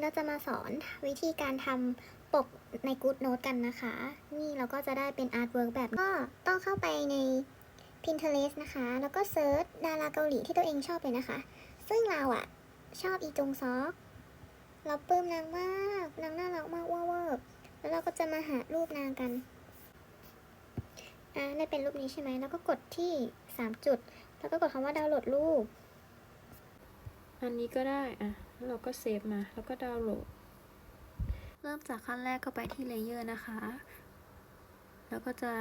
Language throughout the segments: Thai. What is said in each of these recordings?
เราจะมาสอนวิธีการทำปกใน Good Note กันนะคะ นี่เราก็จะได้เป็นอาร์ตเวิร์กแบบก็ต้องเข้าไปใน Pinterest นะคะ แล้วก็เซิร์ชดาราเกาหลีที่ตัวเองชอบเลยนะคะ ซึ่งเราอะชอบอีจงซอกเราปลื้มนางมากนางน่ารักมากว่าเวอร์แล้วเราก็จะมาหารูปนางกันอ่าได้เป็นรูปนี้ใช่ไหมแล้วก็กดที่ 3 จุด แล้วก็กดคำว่าดาวน์โหลดรูป อันนี้ก็ได้อะ เราก็เซฟมา แล้วก็ดาวน์โหลด เริ่มจากขั้นแรกก็ไปที่เลเยอร์นะคะ แล้วก็จะ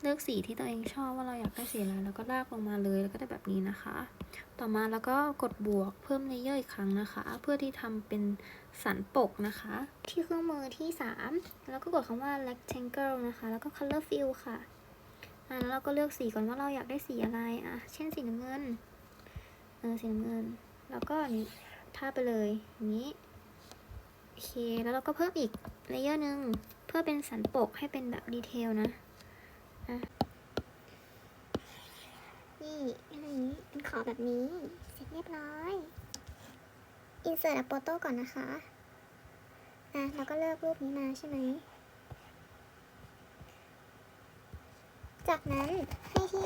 เลือกสีที่ตัวเองชอบว่าเราอยากได้สีอะไรแล้วก็ลากลงมาเลยแล้วก็ได้แบบนี้นะคะ ต่อมาแล้วก็กดบวกเพิ่มเลเยอร์อีกครั้งนะคะ เพื่อที่ทำเป็นสันปกนะคะ ที่เครื่องมือที่ 3 แล้วก็กดคำว่า rectangle นะคะ แล้วก็ color fill ค่ะอ่าแล้วเราก็เลือกสีก่อนว่าเราอยากได้สีอะไรอะเช่นสีน้ำเงินเออสีน้ำเงิน แล้วก็อัน นี้ทาไปเลยอย่างนี้โอเคแล้วเราก็เพิ่มอีกเลเยอร์หนึ่งเพื่อเป็นสันปกให้เป็นแบบดีเทลนะอะนี่อะไรนี้เป็นขอบแบบนี้ เสร็จเรียบร้อย insert a photo ก่อนนะคะอะเราก็เลือกรูปนี้มาใช่ไหมจากนั้นให้ที่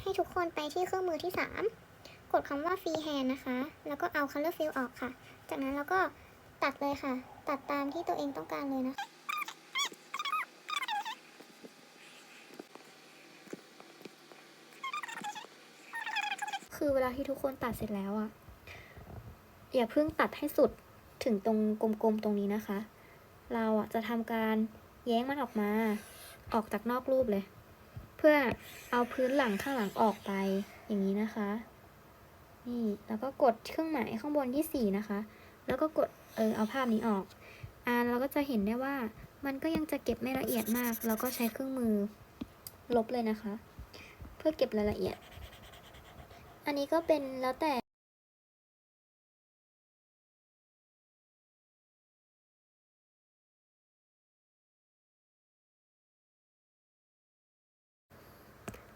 ให้ทุกคนไปที่เครื่องมือที่3 กดคำว่า freehand นะคะ แล้วก็เอา color fill ออกค่ะ จากนั้นเราก็ตัดเลยค่ะ ตัดตามที่ตัวเองต้องการเลยนะคะคือเวลาที่ทุกคนตัดเสร็จแล้วอะอย่าเพิ่งตัดให้สุดถึงตรงกลมๆตรงนี้นะคะ เราอะจะทำการแย้งมันออกมา ออกจากนอกรูปเลย เพื่อเอาพื้นหลังข้างหลังออกไปอย่างนี้นะคะ นี่แล้วก็กดเครื่องหมายข้างบนที่สี่นะคะ แล้วก็กดเออเอาภาพนี้ออกอ่าเราก็จะเห็นได้ว่ามันก็ยังจะเก็บไม่ละเอียดมาก เราก็ใช้เครื่องมือลบเลยนะคะ เพื่อเก็บรายละเอียด อันนี้ก็เป็นแล้วแต่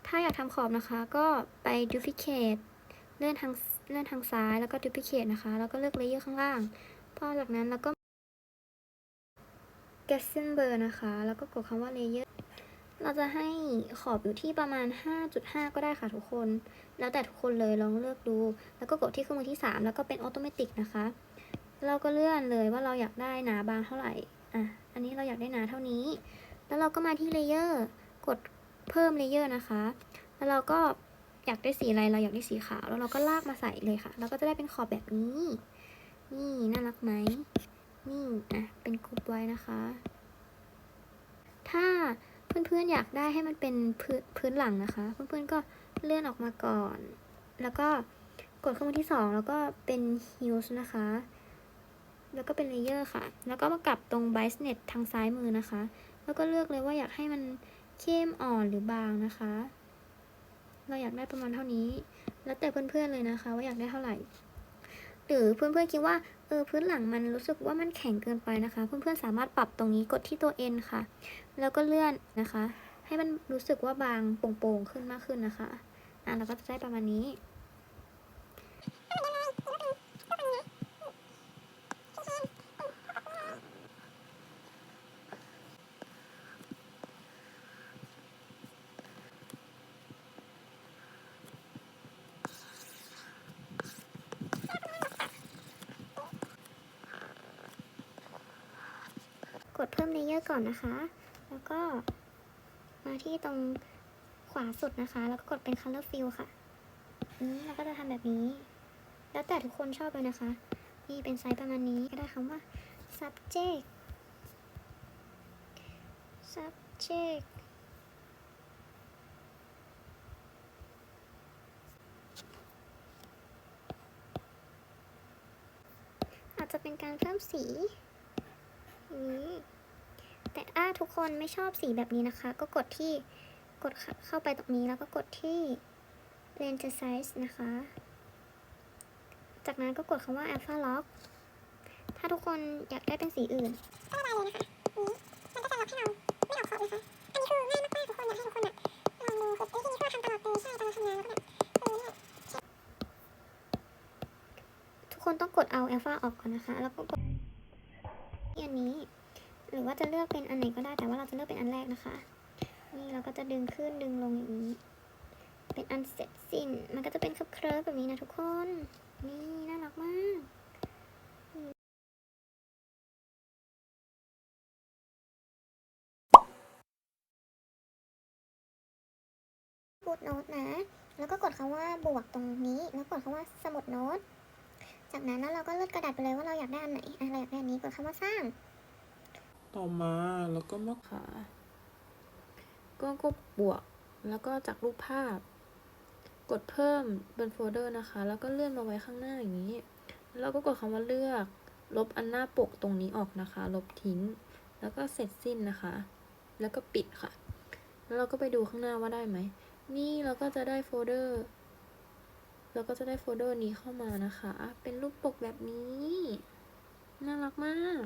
ถ้าอยากทำขอบนะคะก็ไป duplicate ลื่อนทางเลื่อนทางซ้ายแล้วก็ duplicate นะคะ แล้วก็เลือก layer ข้างล่าง พอจากนั้นแล้วก็ g e s s e n b e r นะคะ แล้วก็กดคำว่า layer เราจะให้ขอบอยู่ที่ประมาณ 5.5 ก็ได้ค่ะทุกคน แล้วแต่ทุกคนเลยลองเลือกดู แล้วก็กดที่เครื่องมือที่ 3 แล้วก็เป็นออโตเมติกนะคะ เราก็เลื่อนเลยว่าเราอยากได้หนาบางเท่าไหร่ อะ อันนี้เราอยากได้หนาเท่านี้ แล้วเราก็มาที่เลเยอร์ กดเพิ่มเลเยอร์นะคะ แล้วเราก็ อยากได้สีอะไรเราอยากได้สีขาว แล้วเราก็ลากมาใส่เลยค่ะ เราก็จะได้เป็นขอบแบบนี้ นี่น่ารักไหมนี่อะเป็นกรุ๊ปไว้นะคะ ถ้าเพื่อนๆอยากได้ให้มันเป็นพื้นพื้นหลังนะคะ เพื่อนๆก็เลื่อนออกมาก่อน แล้วก็กดเครื่องมือที่2แล้วก็เป็น Hues นะคะ แล้วก็เป็น Layer ค่ะ แล้วก็มากลับตรง Brightness ทางซ้ายมือนะคะ แล้วก็เลือกเลยว่าอยากให้มันเข้มอ่อนหรือบางนะคะ เราอยากได้ประมาณเท่านี้ แล้วแต่เพื่อนๆเลยนะคะ ว่าอยากได้เท่าไหร่ หรือเพื่อนๆคิดว่าเออพื้นหลังมันรู้สึกว่ามันแข็งเกินไปนะคะ เพื่อนๆสามารถปรับตรงนี้กดที่ตัว N ค่ะ แล้วก็เลื่อนนะคะ ให้มันรู้สึกว่าบางโปร่งๆขึ้นมากขึ้นนะคะอะเราก็จะได้ประมาณนี้ ดเพิ่มเลเยอร์ก่อนนะคะ แล้วก็มาที่ตรงขวาสุดนะคะ แล้วก็กดเป็น color fill ค่ะอืมแล้วก็จะทำแบบนี้ แล้วแต่ทุกคนชอบเลยนะคะ นี่เป็นไซส์ประมาณนี้ก็ได้คำว่า subject subject อาจจะเป็นการเพิ่มสีนี้ แต่ถ้าทุกคนไม่ชอบสีแบบนี้นะคะ ก็กดที่กดเข้าไปตรงนี้แล้วก็กดที่ range size นะคะ จากนั้นก็กดคำว่า alpha lock ถ้าทุกคนอยากได้เป็นสีอื่นก็ได้เลยนะคะนี้มันก็จะล็อกให้เราไม่ออกขอบนะคะ อันนี้คือง่ายมากๆทุกคนอยากให้ทุกคนแบบลองดูคือวิธีนี้ก็ทำตลอดเลยใช่ตอนเราทำงานแล้วก็แบบเออเนี่ยคนต้องกดเอาอัลฟาออกก่อนนะคะ แล้วก็กดอันนี้ รือว่าจะเลือกเป็นอันไหนก็ได้ แต่ว่าเราจะเลือกเป็นอันแรกนะคะ นี่เราก็จะดึงขึ้นดึงลงอย่างนี้ เป็นอันเสร็จสิ้น มันก็จะเป็นเคลิบๆแบบนี้นะทุกคน นี่น่ารักมากกูดโน้ตนะ แล้วก็กดคำว่าบวกตรงนี้ แล้วกดคำว่าสมุดโน้ต จากนั้นแล้วเราก็เลือกกระดาษไปเลยว่าเราอยากได้อันไหนอะเราอยากได้อันนี้ กดคำว่าสร้าง ต่อมาแล้วก็มาค่ะก็กดบวกแล้วก็จากรูปภาพ กดเพิ่มบนโฟลเดอร์นะคะ แล้วก็เลื่อนมาไว้ข้างหน้าอย่างนี้ แล้วก็กดคำว่าเลือก ลบอันหน้าปกตรงนี้ออกนะคะ ลบทิ้ง แล้วก็เสร็จสิ้นนะคะ แล้วก็ปิดค่ะ แล้วเราก็ไปดูข้างหน้าว่าได้ไหม นี่เราก็จะได้โฟลเดอร์เราก็จะได้โฟลเดอร์นี้เข้ามานะคะ เป็นรูปปกแบบนี้ น่ารักมาก